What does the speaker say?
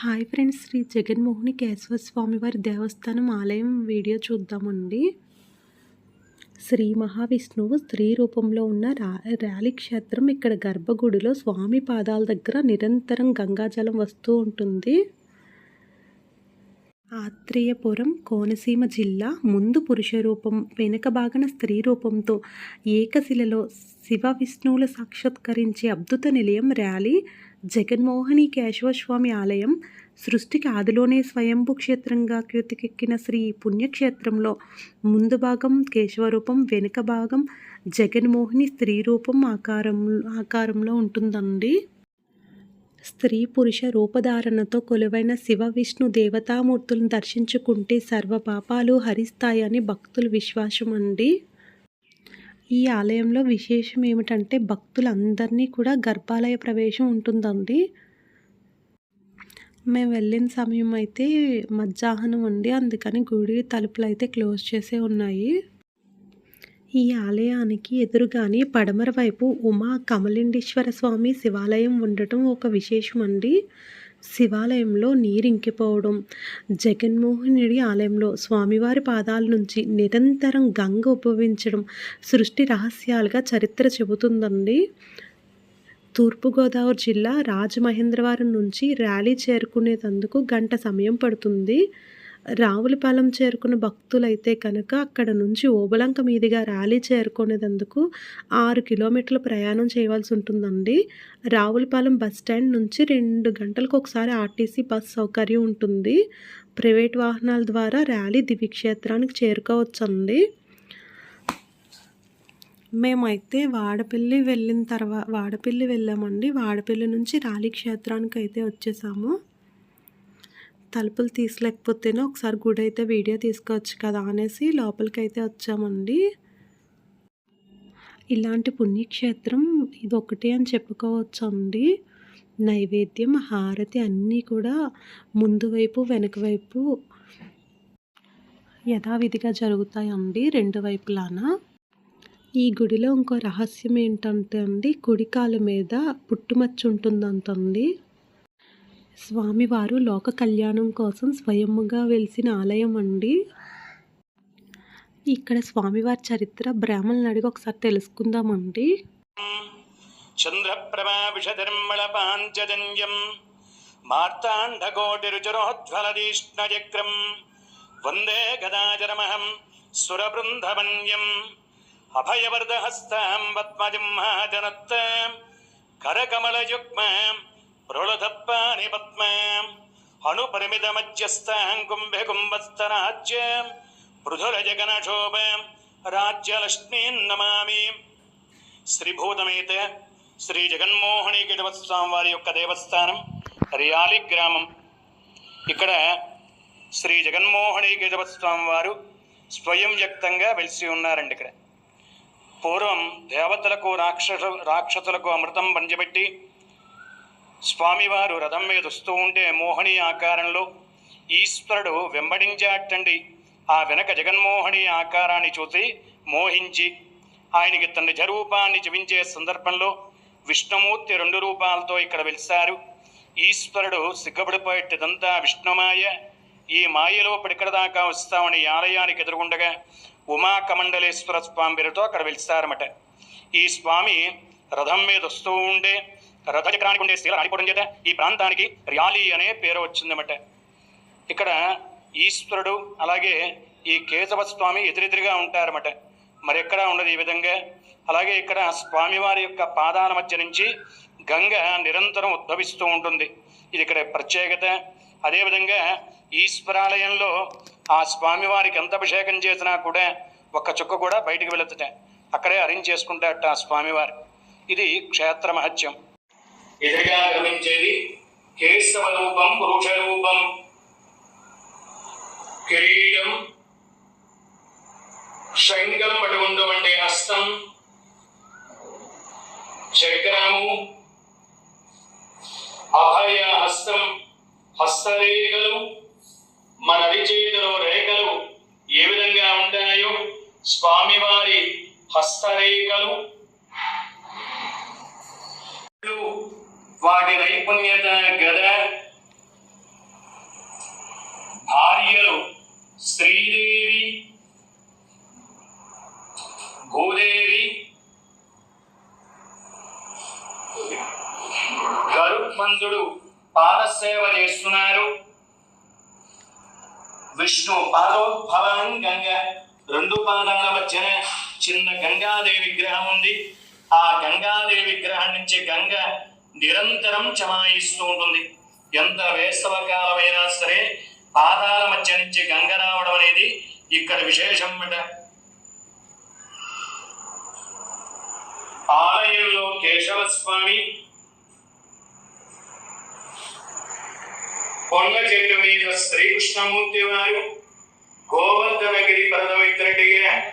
Hi friends Shri Jaganmohini Keshava స్వామివారి దేవస్థానం ఆలయం వీడియో చూద్దామండి. శ్రీ మహావిష్ణువు స్త్రీ రూపంలో ఉన్న రా ర్యాలీ క్షేత్రం ఇక్కడ గర్భగుడిలో స్వామి పాదాల దగ్గర నిరంతరం గంగాజలం వస్తూ ఉంటుంది. ఆత్రేయపురం కోనసీమ జిల్లా ముందు పురుష రూపం వెనుక భాగన స్త్రీ రూపంతో ఏకశిలలో శివ విష్ణువులు సాక్షాత్కరించే అద్భుత నిలయం ర్యాలీ జగన్మోహిని కేశవస్వామి ఆలయం సృష్టికి ఆదిలోనే స్వయంభూ క్షేత్రంగా కీర్తికెక్కిన శ్రీ పుణ్యక్షేత్రంలో ముందు భాగం కేశవరూపం వెనుక భాగం జగన్మోహిని స్త్రీ రూపం ఆకారం ఆకారంలో ఉంటుందండి. స్త్రీ పురుష రూపధారణతో కొలువైన శివ విష్ణు దేవతామూర్తులను దర్శించుకుంటే సర్వ పాపాలు హరిస్తాయని భక్తుల విశ్వాసం అండి ఈ ఆలయంలో విశేషం ఏమిటంటే భక్తులందరినీ కూడా గర్భాలయ ప్రవేశం ఉంటుందండి. మేము వెళ్ళిన సమయం అయితే మధ్యాహ్నం ఉంది అందుకని గుడి తలుపులు అయితే క్లోజ్ చేసే ఉన్నాయి. ఈ ఆలయానికి ఎదురుగానే పడమర వైపు ఉమా కమలిండేశ్వర స్వామి శివాలయం ఉండటం ఒక విశేషం అండి. శివాలయంలో నీరు ఇంకిపోవడం జగన్మోహనుడి ఆలయంలో స్వామివారి పాదాల నుంచి నిరంతరం గంగ ఉపవించడం సృష్టి రహస్యాలుగా చరిత్ర చెబుతుందండి. తూర్పుగోదావరి జిల్లా రాజమహేంద్రవరం నుంచి ర్యాలీ చేరుకునేటందుకు గంట సమయం పడుతుంది. రావులపాలెం చేరుకున్న భక్తులైతే కనుక అక్కడ నుంచి ఓబలంక మీదుగా ర్యాలీ చేరుకునేందుకు ఆరు కిలోమీటర్ల ప్రయాణం చేయవలసి ఉంటుందండి. రావులపాలెం బస్ స్టాండ్ నుంచి రెండు గంటలకు ఒకసారి ఆర్టీసీ బస్ సౌకర్యం ఉంటుంది. ప్రైవేట్ వాహనాల ద్వారా ర్యాలీ దివ్యక్షేత్రానికి చేరుకోవచ్చండి. మేమైతే వాడపల్లి వెళ్ళిన తర్వాత వాడపల్లి వెళ్ళామండి. వాడపల్లి నుంచి ర్యాలీ క్షేత్రానికి అయితే వచ్చేసాము. తలుపులు తీసలేకపోతేనే ఒకసారి గుడి అయితే వీడియో తీసుకోవచ్చు కదా అనేసి లోపలికి అయితే వచ్చామండి. ఇలాంటి పుణ్యక్షేత్రం ఇది ఒకటి అని చెప్పుకోవచ్చు అండి నైవేద్యం హారతి అన్నీ కూడా ముందు వైపు వెనక వైపు యథావిధిగా జరుగుతాయండి రెండు వైపులాన. ఈ గుడిలో ఇంకో రహస్యం ఏంటంటే అండి కుడికాల మీద పుట్టుమచ్చ ఉంటుందంటండి స్వామివారు లోక కళ్యాణం కోసం స్వయముగా వెలిసిన ఆలయం అండి. ఇక్కడ స్వామివారి చరిత్ర బ్రాహ్మణులను అడిగి ఒకసారి తెలుసుకుందామండి. చంద్రప్రభా విషధర్మళ పాంచజన్యం మార్తాండకోటిరుచరోజ్వలదీష్ణచక్రం వందే గదాజరమహం సురబృందవన్యం అభయవర్ధహస్తాం పద్మజింహాజనత్తాం కరకమలయుగ్మాం ప్రోళధప్పాని పద్మాం అణుపరిమితమధ్యస్థాం కుంభే కుంభస్తరాజ్యం పృథురజగనశోభం రాజ్యలక్ష్మీం నమామి శ్రీభూతమైతే శ్రీ జగన్మోహని గిడవస్వామి వారి యొక్క దేవస్థానం రియాలి గ్రామం. ఇక్కడ శ్రీ జగన్మోహని గిడవస్వామి వారు స్వయం వ్యక్తంగా వెలిసి ఉన్నారండి ఇక్కడ. పూర్వం దేవతలకు రాక్షసు రాక్షసులకు అమృతం పంచబెట్టి స్వామివారు రథం మీద వస్తూ ఉంటే మోహని ఆకారంలో ఈశ్వరుడు వెంబడించాటండి ఆ వెనక జగన్మోహని ఆకారాన్ని చూసి మోహించి ఆయనకి తన నిజ రూపాన్ని జపించే సందర్భంలో విష్ణుమూర్తి రెండు రూపాలతో ఇక్కడ వెలిశారు. ఈశ్వరుడు సిగ్గబడిపోయేటదంతా విష్ణుమాయ. ఈ మాయలో ఇక్కడ దాకా వస్తామని ఆలయానికి ఎదురుగుండగా ఉమా కమండలేశ్వర స్వామి పేరుతో అక్కడ వెలిస్తారన్నమాట ఈ స్వామి రథం మీద వస్తూ ఉండే రథచక్రానికి ఉండే శీల ఆడిపోవడం చేత ఈ ప్రాంతానికి ర్యాలీ అనే పేరు వచ్చిందన్నమాట. ఇక్కడ ఈశ్వరుడు అలాగే ఈ కేశవ స్వామి ఎదురెదురుగా ఉంటారన్నమాట. మరెక్కడా ఉండదు ఈ విధంగా. అలాగే ఇక్కడ స్వామివారి యొక్క పాదాల మధ్య నుంచి గంగ నిరంతరం ఉద్భవిస్తూ ఉంటుంది. ఇది ఇక్కడ ప్రత్యేకత. అదేవిధంగా ఈశ్వరాలయంలో ఆ స్వామివారికి ఎంత అభిషేకం చేసినా కూడా ఒక్క చుక్క కూడా బయటికి వెళుతుట అక్కడే అరేంజ్ చేసుకుంటాట ఆ స్వామివారు. ఇది క్షేత్ర మహత్యం. ఎదురుగా గమనించేది కేశవ రూపం పురుష రూపం. కిరీటం శంఖం పట్టుకుంటూ హస్తం. చక్రము అభయ హస్తం. హస్తరేఖలు మన అరిచేతలు గరుత్మంతుడు పాదసేవ చేస్తున్నారు. విష్ణు పాదోద్భవం గంగ. రెండు పాదాల మధ్యన చిన్న గంగాదేవి విగ్రహం ఉంది. ఆ గంగాదేవి విగ్రహం నుంచి గంగ నిరంతరం చమాయిస్తూ ఉంటుంది. ఎంత వేసవ కాలమైనా సరే పాదాల మధ్య నుంచి గంగ రావడం అనేది ఇక్కడ విశేషం బిడ్డ ఆలయంలో కేశవ స్వామి പൊള്ള ചെല്ലുമീത ശ്രീകൃഷ്ണമൂർത്തിമാരും ഗോവർദ്ധനഗിരി പദവിത്തിരട്ടുകയാണ്